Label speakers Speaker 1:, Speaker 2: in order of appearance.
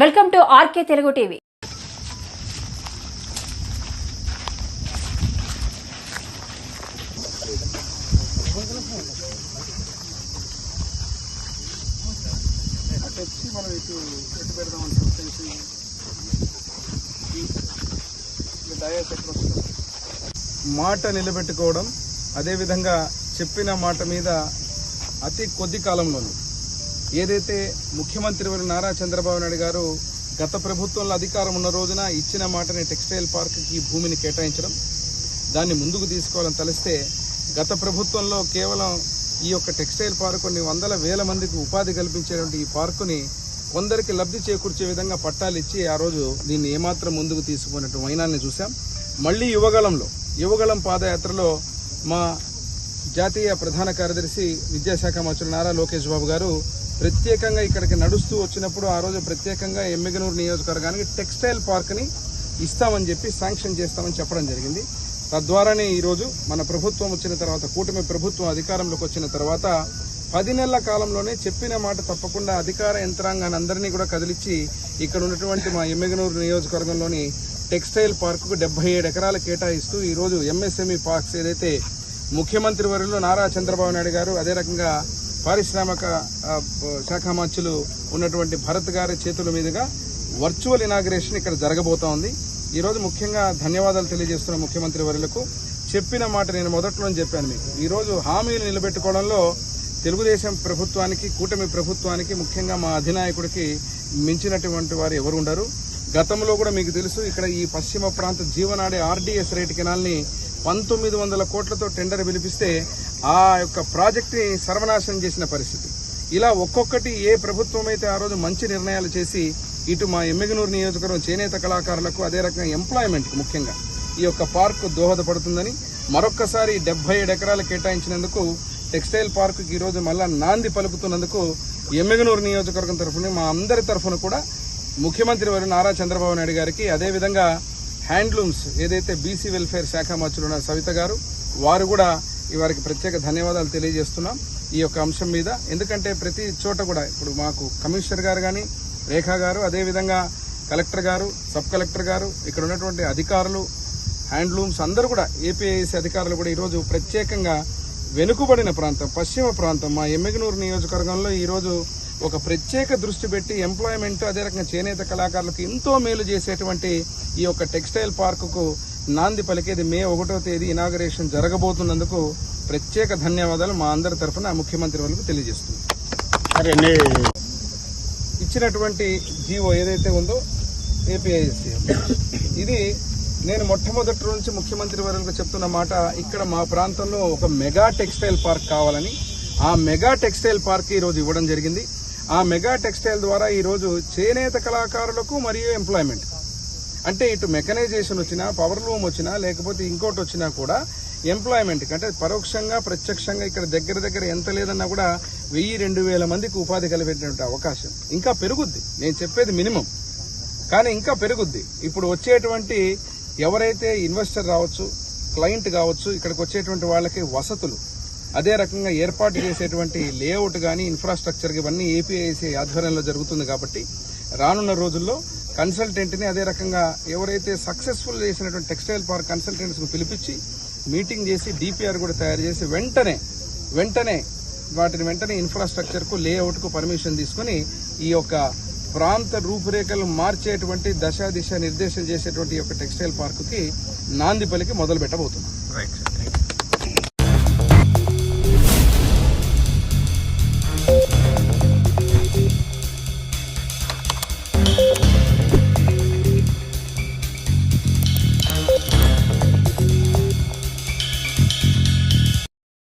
Speaker 1: Welcome to RK Telugu TV.
Speaker 2: అటు వచ్చి మనం ఇటు ఎటు పెడదామని చెప్పేసి ఈ డయాస్ ఎక్కడ మాట నిలబెట్టుకోవడం అదేవిధంగా చెప్పిన మాట మీద అతి కొద్ది కాలంలోనే. ఏదైతే ముఖ్యమంత్రి వారి నారా చంద్రబాబు నాయుడు గారు గత ప్రభుత్వంలో అధికారం ఉన్న రోజున ఇచ్చిన మాటని టెక్స్టైల్ పార్క్కి ఈ భూమిని కేటాయించడం దాన్ని ముందుకు తీసుకోవాలని తలిస్తే గత ప్రభుత్వంలో కేవలం ఈ యొక్క టెక్స్టైల్ పార్క్ కొన్ని వందల వేల మందికి ఉపాధి కల్పించేటువంటి ఈ పార్కుని కొందరికి లబ్ధి చేకూర్చే విధంగా పట్టాలు ఇచ్చి ఆ రోజు దీన్ని ఏమాత్రం ముందుకు తీసుకున్నట్టు వైనాన్ని చూసాం మళ్ళీ యువగలంలో యువగలం పాదయాత్రలో మా జాతీయ ప్రధాన కార్యదర్శి విద్యాశాఖ మంత్రులు నారా లోకేష్ బాబు గారు ప్రత్యేకంగా ఇక్కడికి నడుస్తూ వచ్చినప్పుడు ఆ రోజు ప్రత్యేకంగా ఎమ్మిగనూరు నియోజకవర్గానికి టెక్స్టైల్ పార్క్ని ఇస్తామని చెప్పి శాంక్షన్ చేస్తామని చెప్పడం జరిగింది. తద్వారానే ఈరోజు మన ప్రభుత్వం వచ్చిన తర్వాత కూటమి ప్రభుత్వం అధికారంలోకి వచ్చిన తర్వాత పది నెలల కాలంలోనే చెప్పిన మాట తప్పకుండా అధికార యంత్రాంగాన్ని అందరినీ కూడా కదిలిచ్చి ఇక్కడ ఉన్నటువంటి మా ఎమ్మిగనూరు నియోజకవర్గంలోని టెక్స్టైల్ పార్కుకు డెబ్బై ఏడు ఎకరాలు కేటాయిస్తూ ఈరోజు ఎంఎస్ఎంఈ పార్క్స్ ఏదైతే ముఖ్యమంత్రి వర్యులు నారా చంద్రబాబు నాయుడు గారు అదే రకంగా పారిశ్రామిక శాఖ మంత్రులు ఉన్నటువంటి భరత్ గారి చేతుల మీదుగా వర్చువల్ ఇనాగ్రేషన్ ఇక్కడ జరగబోతా ఉంది. ఈరోజు ముఖ్యంగా ధన్యవాదాలు తెలియజేస్తున్న ముఖ్యమంత్రి వర్యులకు చెప్పిన మాట నేను మొదట్లో చెప్పాను మీకు. ఈరోజు హామీలు నిలబెట్టుకోవడంలో తెలుగుదేశం ప్రభుత్వానికి కూటమి ప్రభుత్వానికి ముఖ్యంగా మా అధినాయకుడికి మించినటువంటి వారు ఎవరు ఉండరు. గతంలో కూడా మీకు తెలుసు ఇక్కడ ఈ పశ్చిమ ప్రాంత జీవనాడే ఆర్డీఎస్ రేటు కెనాల్ని పంతొమ్మిది వందల కోట్లతో టెండర్ పిలిపిస్తే ఆ యొక్క ప్రాజెక్ట్ని సర్వనాశనం చేసిన పరిస్థితి. ఇలా ఒక్కొక్కటి ఏ ప్రభుత్వం అయితే ఆ రోజు మంచి నిర్ణయాలు చేసి ఇటు మా ఎమ్మిగనూరు నియోజకవర్గం చేనేత కళాకారులకు అదే రకంగా ఎంప్లాయ్మెంట్కి ముఖ్యంగా ఈ యొక్క పార్కు దోహదపడుతుందని మరొక్కసారి డెబ్బై ఏడు ఎకరాలు కేటాయించినందుకు టెక్స్టైల్ పార్కుకి ఈరోజు మళ్ళా నాంది పలుకుతున్నందుకు ఎమ్మిగనూరు నియోజకవర్గం తరఫున మా అందరి తరఫున కూడా ముఖ్యమంత్రి వారు నారా చంద్రబాబు నాయుడు గారికి అదేవిధంగా హ్యాండ్లూమ్స్ ఏదైతే బీసీ వెల్ఫేర్ శాఖ మంత్రులు ఉన్న సవిత గారు వారు కూడా వారికి ప్రత్యేక ధన్యవాదాలు తెలియజేస్తున్నాం ఈ యొక్క అంశం మీద. ఎందుకంటే ప్రతి చోట కూడా ఇప్పుడు మాకు కమిషనర్ గారు కానీ రేఖా గారు అదేవిధంగా కలెక్టర్ గారు సబ్ కలెక్టర్ గారు ఇక్కడ ఉన్నటువంటి అధికారులు హ్యాండ్లూమ్స్ అందరూ కూడా ఏపీఐసి అధికారులు కూడా ఈరోజు ప్రత్యేకంగా వెనుకబడిన ప్రాంతం పశ్చిమ ప్రాంతం. మా ఎమ్మెగనూరు నియోజకవర్గంలో ఈరోజు ఒక ప్రత్యేక దృష్టి పెట్టి ఎంప్లాయ్మెంట్ అదే రకంగా చేనేత కళాకారులకు ఎంతో మేలు చేసేటువంటి ఈ యొక్క టెక్స్టైల్ పార్కుకు నాంది పలికేది మే ఒకటో తేదీ ఇనాగరేషన్ జరగబోతున్నందుకు ప్రత్యేక ధన్యవాదాలు మా అందరి తరఫున ముఖ్యమంత్రి వాళ్ళకు తెలియజేస్తుంది ఇచ్చినటువంటి జీవో ఏదైతే ఉందో ఏపీఐసి ఇది నేను మొట్టమొదటి నుంచి ముఖ్యమంత్రి వర్యులకు చెప్తున్న మాట ఇక్కడ మా ప్రాంతంలో ఒక మెగా టెక్స్టైల్ పార్క్ కావాలని. ఆ మెగా టెక్స్టైల్ పార్క్ ఈ రోజు ఇవ్వడం జరిగింది. ఆ మెగా టెక్స్టైల్ ద్వారా ఈ రోజు చేనేత కళాకారులకు మరియు ఎంప్లాయ్మెంట్. అంటే ఇటు మెకనైజేషన్ వచ్చినా పవర్ లూమ్ వచ్చినా లేకపోతే ఇంకోటి వచ్చినా కూడా ఎంప్లాయ్మెంట్కి అంటే పరోక్షంగా ప్రత్యక్షంగా ఇక్కడ దగ్గర దగ్గర ఎంత లేదన్నా కూడా వెయ్యి రెండు వేల మందికి ఉపాధి కలిపేటువంటి అవకాశం. ఇంకా పెరుగుద్ది. నేను చెప్పేది మినిమం. కానీ ఇంకా పెరుగుద్ది. ఇప్పుడు వచ్చేటువంటి ఎవరైతే ఇన్వెస్టర్ రావచ్చు క్లయింట్ కావచ్చు ఇక్కడికి వచ్చేటువంటి వాళ్ళకి వసతులు. అదే రకంగా ఏర్పాటు చేసేటువంటి లేఅవుట్ కానీ ఇన్ఫ్రాస్ట్రక్చర్ ఇవన్నీ ఏపీఐసి ఆధ్వర్యంలో జరుగుతుంది కాబట్టి రానున్న రోజుల్లో కన్సల్టెంట్ని అదే రకంగా ఎవరైతే సక్సెస్ఫుల్ చేసినటువంటి టెక్స్టైల్ పార్క్ కన్సల్టెంట్స్ను పిలిపించి మీటింగ్ చేసి డిపిఆర్ కూడా తయారు చేసి వెంటనే వెంటనే వాటిని వెంటనే ఇన్ఫ్రాస్ట్రక్చర్కు లేఅవుట్కు పర్మిషన్ తీసుకుని ఈ యొక్క ప్రాంత రూపురేఖలు మార్చేటువంటి దశ దిశ నిర్దేశం చేసేటువంటి ఈ యొక్క టెక్స్టైల్ పార్కుకి నాంది పలికి మొదలు పెట్టబోతున్నాం